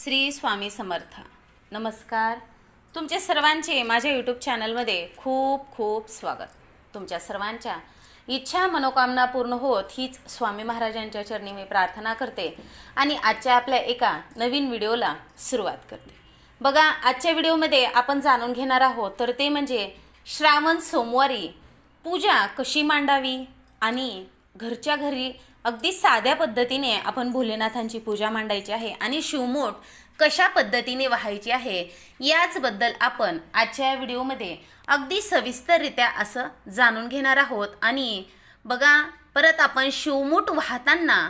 श्री स्वामी समर्थ. नमस्कार. तुमच्या सर्वांचे माझ्या यूट्यूब चॅनलमध्ये खूप खूप स्वागत. तुमच्या सर्वांच्या इच्छा मनोकामना पूर्ण होत हीच स्वामी महाराजांच्या चरणी मी प्रार्थना करते आणि आजच्या आपल्या एका नवीन व्हिडिओला सुरुवात करते. बघा आजच्या व्हिडिओमध्ये आपण जाणून घेणार आहोत तर ते म्हणजे श्रावण सोमवारी पूजा कशी मांडावी आणि घरच्या घरी अगदी साध्या पद्धतीने आपण भोलेनाथांची पूजा मांडायची आहे आणि शिवमोठ कशा पद्धतीने व्हायची आहे याचबद्दल आपण आजच्या या व्हिडिओमध्ये अगदी सविस्तररित्या असं जाणून घेणार आहोत. आणि बघा परत आपण शिवमूठ वाहताना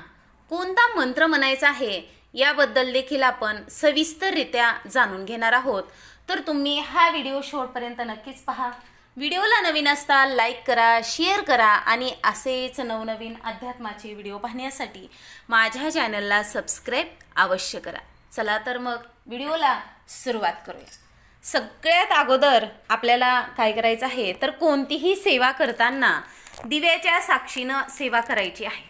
कोणता मंत्र म्हणायचा आहे याबद्दल देखील आपण सविस्तररित्या जाणून घेणार आहोत. तर तुम्ही हा व्हिडिओ शेवटपर्यंत नक्कीच पहा. व्हिडिओला नवीन असता लाईक करा शेअर करा आणि असेच नवनवीन अध्यात्माचे व्हिडिओ पाहण्यासाठी माझ्या चॅनलला सबस्क्राईब अवश्य करा. चला तर मग व्हिडिओला सुरुवात करूया. सगळ्यात अगोदर आपल्याला काय करायचं आहे तर कोणतीही सेवा करताना दिव्याच्या साक्षीनं सेवा करायची आहे.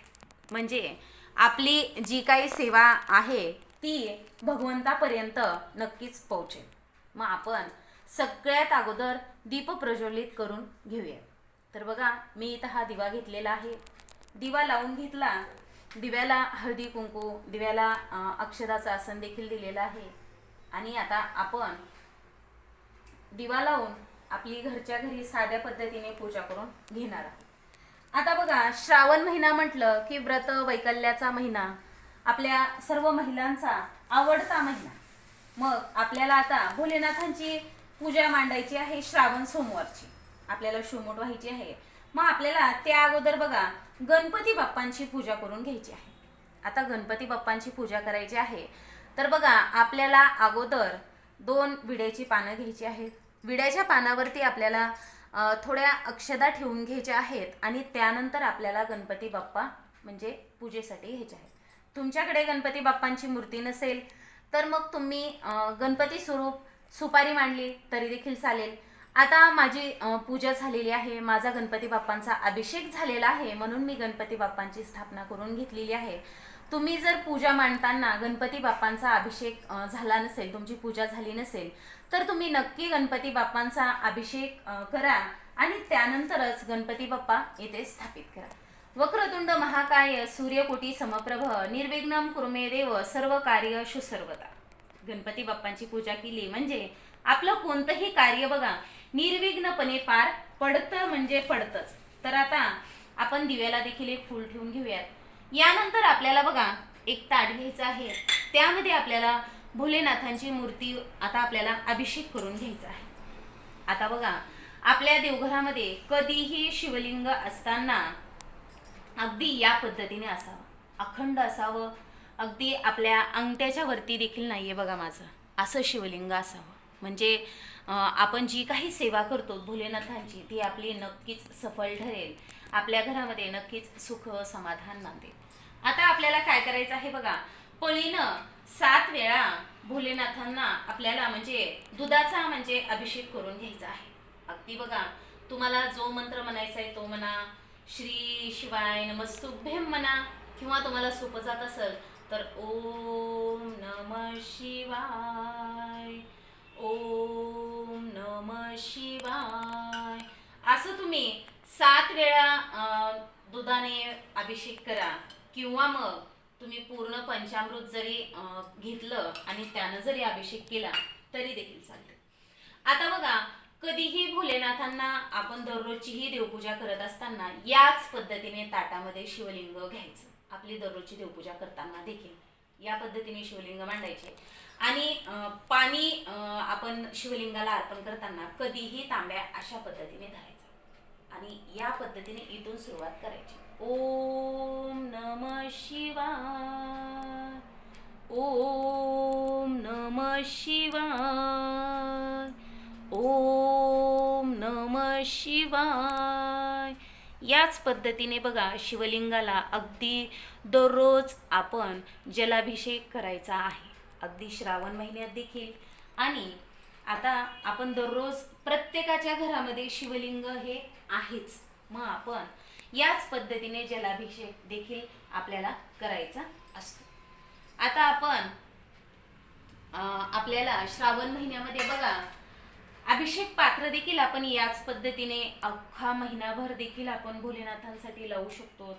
म्हणजे आपली जी काही सेवा आहे ती भगवंतापर्यंत नक्कीच पोहोचेल. मग आपण सगळ्यात अगोदर दीप प्रज्वलित करून घेऊया. तर बघा मी इथं हा दिवा घेतलेला आहे. दिवा लावून घेतला. दिव्याला हळदी कुंकू दिव्याला अक्षराचं आसन देखील दिलेलं आहे. आणि आता आपण दिवा लावून आपली घरच्या घरी साध्या पद्धतीने पूजा करून घेणार आहोत. आता बघा श्रावण महिना म्हटलं की व्रत वैकल्याचा महिना आपल्या सर्व महिलांचा आवडता महिना. मग आपल्याला आता भोलेनाथांची पूजा मांडायची आहे श्रावण सोमवारची. आपल्याला शिवमोट व्हायची आहे. मग आपल्याला त्या अगोदर बघा गणपती बाप्पांची पूजा करून घ्यायची आहे. आता गणपती बाप्पांची पूजा करायची आहे. तर बघा आपल्याला अगोदर दोन विड्याची पानं घ्यायची आहेत. विड्याच्या पानावरती आपल्याला थोड्या अक्षदा ठेवून घ्यायच्या आहेत आणि त्यानंतर आपल्याला गणपती बाप्पा म्हणजे पूजेसाठी घ्यायचे आहेत. तुमच्याकडे गणपती बाप्पांची मूर्ती नसेल तर मग तुम्ही गणपती स्वरूप सुपारी मांडली तरी देखील चालेल. आता माझी पूजा झालेली आहे. माझा गणपती बाप्पांचा अभिषेक झालेला आहे म्हणून मी गणपती बाप्पांची स्थापना करून घेतलेली आहे. तुम्ही जर पूजा मांडताना गणपती बाप्पांचा अभिषेक झाला नसेल तुमची पूजा झाली नसेल तर तुम्ही नक्की गणपती बाप्पांचा अभिषेक करा आणि त्यानंतरच गणपती बाप्पा येथे स्थापित करा. वक्रतुंड महाकाय सूर्यकोटी समप्रभ निर्विघ्नम कुर्मे देव सर्व कार्य सुसर्वता गणपती बाप्पांची पूजा केली. म्हणजे आपलं कोणतंही कार्य बघा निर्विघ्नपणे पार पडतं म्हणजे पडतंच. तर आता आपण दिव्याला देखील एक फूल ठेवून घेऊयात. यानंतर आपल्याला बघा एक ताट घ्यायचं आहे. त्यामध्ये आपल्याला भोलेनाथांची मूर्ती आता आपल्याला अभिषेक करून घ्यायचा आहे. आता बघा आपल्या देवघरामध्ये कधीही शिवलिंग असताना अगदी या पद्धतीने असावं. अखंड असावं. अगदी आपल्या अंगठ्याच्या वरती देखील नाही आहे बघा माझं. असं शिवलिंग असावं. म्हणजे आपण जी काही सेवा करतो भोलेनाथांची ती आपली नक्कीच सफल ठरेल. आपल्या घरामध्ये नक्कीच सुख समाधान नांदेल. आता आपल्याला काय करायचं आहे बघा? पळीनं सात वेळा भोलेनाथांना आपल्याला म्हणजे दुधाचा म्हणजे अभिषेक करून घ्यायचा आहे. अगदी बघा तुम्हाला जो मंत्र म्हणायचा आहे तो म्हणा श्री शिवाय नमस्तुभ्यम म्हणा किंवा तुम्हाला सोपं जात असेल तर ओम नम शिवाय ओम नम शिवाय. असं तुम्ही सात वेळा दुधाने अभिषेक करा. किंवा मग तुम्ही पूर्ण पंचामृत जरी घेतलं आणि त्यानं जरी अभिषेक केला तरी देखील चालते. आता बघा कधीही भोलेनाथांना आपण दररोजचीही देवपूजा करत असताना याच पद्धतीने ताटामध्ये शिवलिंग घ्यायचं. आपली दररोजची देवपूजा करताना देखील. या पद्धतीने शिवलिंग मांडायचे. आणि पाणी आपण शिवलिंगाला अर्पण करताना कधीही तांब्या अशा पद्धतीने धरायचा. आणि या पद्धतीने इथून सुरुवात करायची. ओम नम शिवाय. ओम नम शिवाय. ओम नम शिवाय. याच पद्धतीने बघा शिवलिंगाला अगदी दररोज आपण जलाभिषेक करायचा आहे. अगदी श्रावण महिन्यात देखील. आणि आता आपण दररोज प्रत्येकाच्या घरामध्ये शिवलिंग हे आहेच. मग आपण याच पद्धतीने जलाभिषेक देखील आपल्याला करायचा असतो. आता आपण आपल्याला श्रावण महिन्यामध्ये बघा अभिषेक पात्र देखील आपण याच पद्धतीने अख्खा महिनाभर देखील आपण भोलेनाथांसाठी लावू शकतो.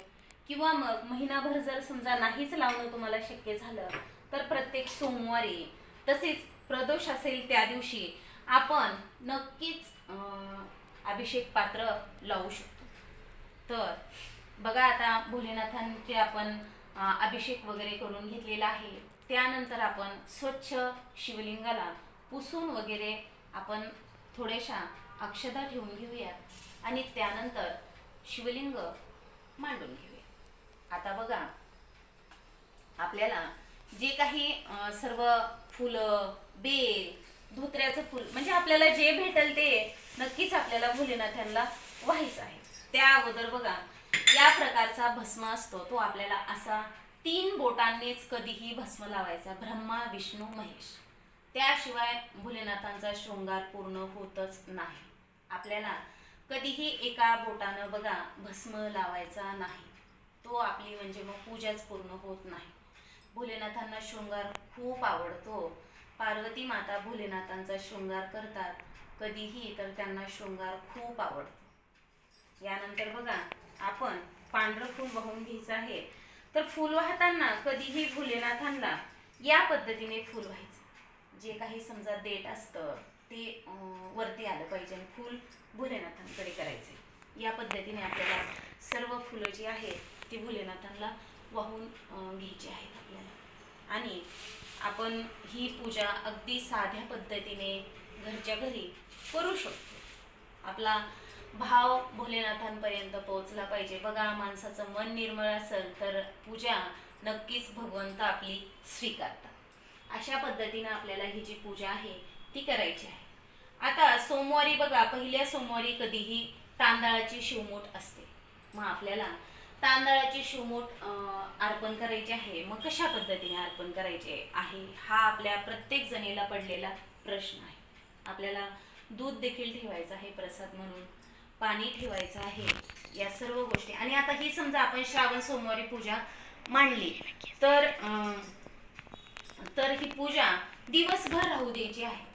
किंवा मग महिनाभर जर समजा नाहीच लावणं तुम्हाला शक्य झालं तर प्रत्येक सोमवारी तसेच प्रदोष असेल त्या दिवशी आपण नक्कीच अभिषेक पात्र लावू शकतो. तर बघा आता भोलेनाथांचे आपण अभिषेक वगैरे करून घेतलेला आहे. त्यानंतर आपण स्वच्छ शिवलिंगाला पुसून वगैरे आपण थोड्याशा अक्षता ठेवून घेऊयात आणि त्यानंतर शिवलिंग मांडून घेऊया. आता बघा आपल्याला जे काही सर्व फुलं बेल धोत्र्याचं फुल म्हणजे आपल्याला जे भेटल ते नक्कीच आपल्याला भोलेनाथांना व्हायचं आहे. त्या अगोदर बघा या प्रकारचा भस्म असतो तो आपल्याला असा तीन बोटांनीच कधीही भस्म लावायचा. ब्रह्मा विष्णू महेश. त्याशिवाय भोलेनाथांचा शृंगार पूर्ण होतच नाही. आपल्याला कधीही एका बोटानं बघा भस्म लावायचा नाही. तो आपली म्हणजे मग पूजाच पूर्ण होत नाही. भोलेनाथांना शृंगार खूप आवडतो. पार्वती माता भोलेनाथांचा शृंगार करतात. कधीही तर त्यांना शृंगार खूप आवडतो. यानंतर बघा आपण पांढरं फूल वाहून घ्यायचं आहे. तर फूल वाहताना कधीही भोलेनाथांना या पद्धतीने फूल व्हायचं जे काही समजा देठ असतं ते वरती आलं पाहिजे आणि फूल भोलेनाथांकडे करायचे. या पद्धतीने आपल्याला सर्व फुलं जी आहेत ती भोलेनाथांना वाहून घ्यायची आहेत आपल्याला. आणि आपण ही पूजा अगदी साध्या पद्धतीने घरच्या घरी करू शकतो. आपला भाव भोलेनाथांपर्यंत पोहोचला पाहिजे. बघा माणसाचं मन निर्मळ असेल तर पूजा नक्कीच भगवंत आपली स्वीकारतात. अशा पद्धतीनं आपल्याला ही जी पूजा आहे ती करायची आहे. आता सोमवारी बघा पहिल्या सोमवारी कधीही तांदळाची शिवमूठ असते. मग आपल्याला तांदळाची शिवमूठ अर्पण करायची आहे. मग कशा पद्धतीने अर्पण करायचे आहे हा आपल्या प्रत्येक जणीला पडलेला प्रश्न आहे. आपल्याला दूध देखील ठेवायचं आहे प्रसाद म्हणून पाणी ठेवायचं आहे या सर्व गोष्टी. आणि आता ही समजा आपण श्रावण सोमवारी पूजा मांडली तर तर ही पूजा दिवसभर राहू द्यायची आहे.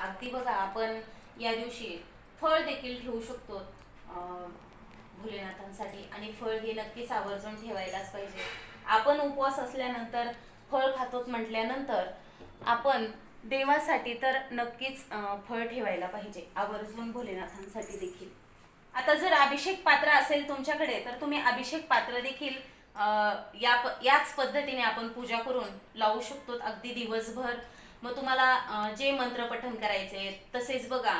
अगदी बघा आपण या दिवशी फळ देखील ठेवू शकतो भोलेनाथांसाठी. आणि फळ हे नक्कीच आवर्जून ठेवायलाच पाहिजे. आपण उपवास असल्यानंतर फळ खातोच म्हटल्यानंतर आपण देवासाठी तर नक्कीच फळ ठेवायला पाहिजे. आवर्जून भोलेनाथांसाठी देखील. आता जर अभिषेक पात्र असेल तुमच्याकडे तर तुम्ही अभिषेक पात्र देखील या प- याच पद्धतीने आपण पूजा करून लावू शकतो अगदी दिवसभर. मग तुम्हाला जे मंत्र पठण करायचे तसेच बघा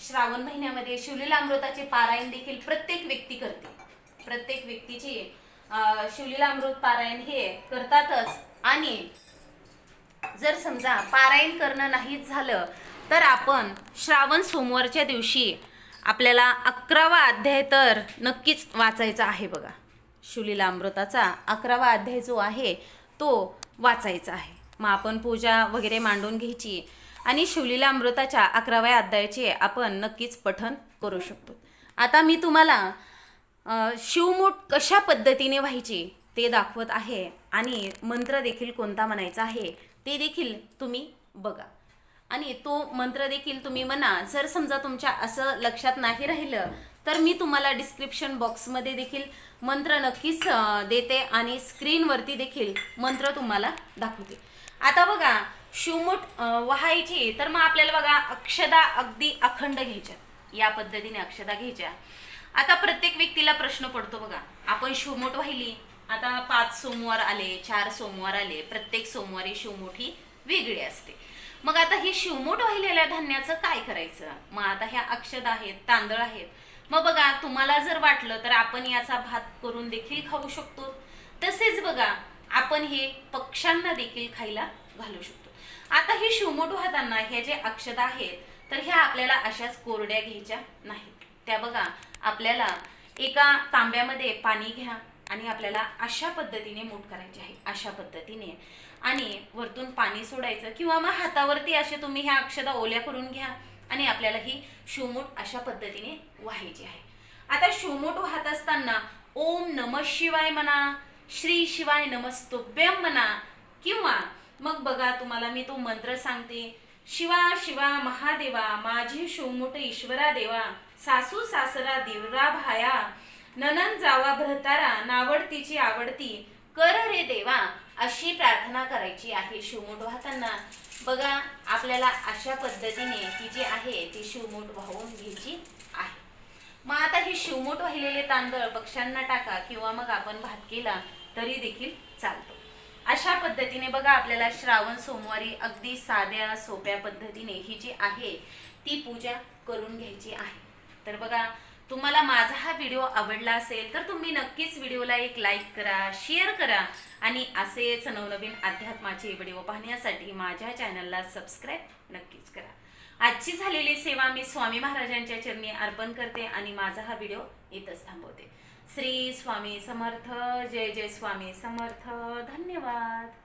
श्रावण महिन्यामध्ये शिवलीला अमृताचे पारायण देखील प्रत्येक व्यक्ती करते. प्रत्येक व्यक्तीची शिवलीला अमृत पारायण हे करतातच. आणि जर समजा पारायण करणं नाहीच झालं तर आपण श्रावण सोमवारच्या दिवशी आपल्याला अकरावा अध्याय तर नक्कीच वाचायचा आहे बघा. अमृताचा अकरावा अध्याय जो आहे तो वाचायचा आहे. मग आपण पूजा वगैरे मांडून घ्यायची आणि शिवलीला अमृताच्या अकराव्या अध्यायाचे आपण नक्कीच पठन करू शकतो. आता मी तुम्हाला शिवमूठ कशा पद्धतीने व्हायची ते दाखवत आहे आणि मंत्र देखील कोणता म्हणायचा आहे ते देखील तुम्ही बघा. आणि तो मंत्र देखील तुम्ही म्हणा जर समजा तुमच्या असं लक्षात नाही राहिलं तर मी तुम्हाला डिस्क्रिप्शन बॉक्समध्ये देखील मंत्र नक्कीच देते आणि स्क्रीनवरती देखील मंत्र तुम्हाला दाखवते. आता बघा शिवमूठ व्हायची तर मग आपल्याला बघा अक्षदा अगदी अखंड घ्यायच्या. या पद्धतीने अक्षदा घ्यायच्या. आता प्रत्येक व्यक्तीला प्रश्न पडतो बघा आपण शिवमोठ वाहिली आता पाच सोमवार आले चार सोमवार आले प्रत्येक सोमवारी शिवमूठ ही वेगळी असते. मग आता हे शिवमोट वाहिलेल्या धान्याचं काय करायचं? मग आता ह्या अक्षद आहेत तांदळ आहेत. मग बघा तुम्हाला जर वाटलं तर आपण याचा भात करून देखील खाऊ शकतो. तसेच बघा आपण हे पक्ष्यांना देखील खायला घालू शकतो. आता हे शिवमोट वाहताना हे जे अक्षद आहेत तर ह्या आपल्याला अशाच कोरड्या घ्यायच्या नाहीत. त्या बघा आपल्याला एका तांब्यामध्ये पाणी घ्या आणि आपल्याला अशा पद्धतीने मूठ करायची आहे अशा पद्धतीने. आणि वरतून पाणी सोडायचं किंवा मग हातावरती असे तुम्ही ह्या अक्षदा ओल्या करून घ्या आणि आपल्याला ही शिवमूठ अशा पद्धतीने व्हायची आहे. आता शिवमूठ वाहत असताना ओम नम शिवाय म्हणा श्री शिवाय नमस्तुभ्यम म्हणा किंवा मग बघा तुम्हाला मी तो मंत्र सांगते शिवा शिवा महादेवा माझी शिवमुठ ईश्वरा देवा सासू सासरा दिवरा भाया ननन जावा भ्रतारा नावडतीची आवडती. कर रे देवा अशी प्रार्थना करायची आहे शिवमोठ वाहताना. बघा आपल्याला अशा पद्धतीने ही जी आहे ती शिवमोठ वाहून घ्यायची आहे. मग आता हे शिवमोठ वाहिलेले तांदळ पक्ष्यांना टाका किंवा मग आपण भात केला तरी देखील चालतो. अशा पद्धतीने बघा आपल्याला श्रावण सोमवारी अगदी साध्या सोप्या पद्धतीने ही जी आहे ती पूजा करून घ्यायची आहे. तर बघा तुम्हाला माझा हा व्हिडिओ आवडला असेल तर तुम्ही नक्कीच व्हिडिओला एक लाईक करा शेअर करा. आणि असेच नवनवीन अध्यात्माचे व्हिडिओ पाहण्यासाठी माझ्या चॅनलला सबस्क्राईब नक्कीच करा. आजची झालेली सेवा मी स्वामी महाराजांच्या चरणी अर्पण करते आणि माझा हा व्हिडिओ इथंच थांबवते. श्री स्वामी समर्थ जय जय स्वामी समर्थ. धन्यवाद.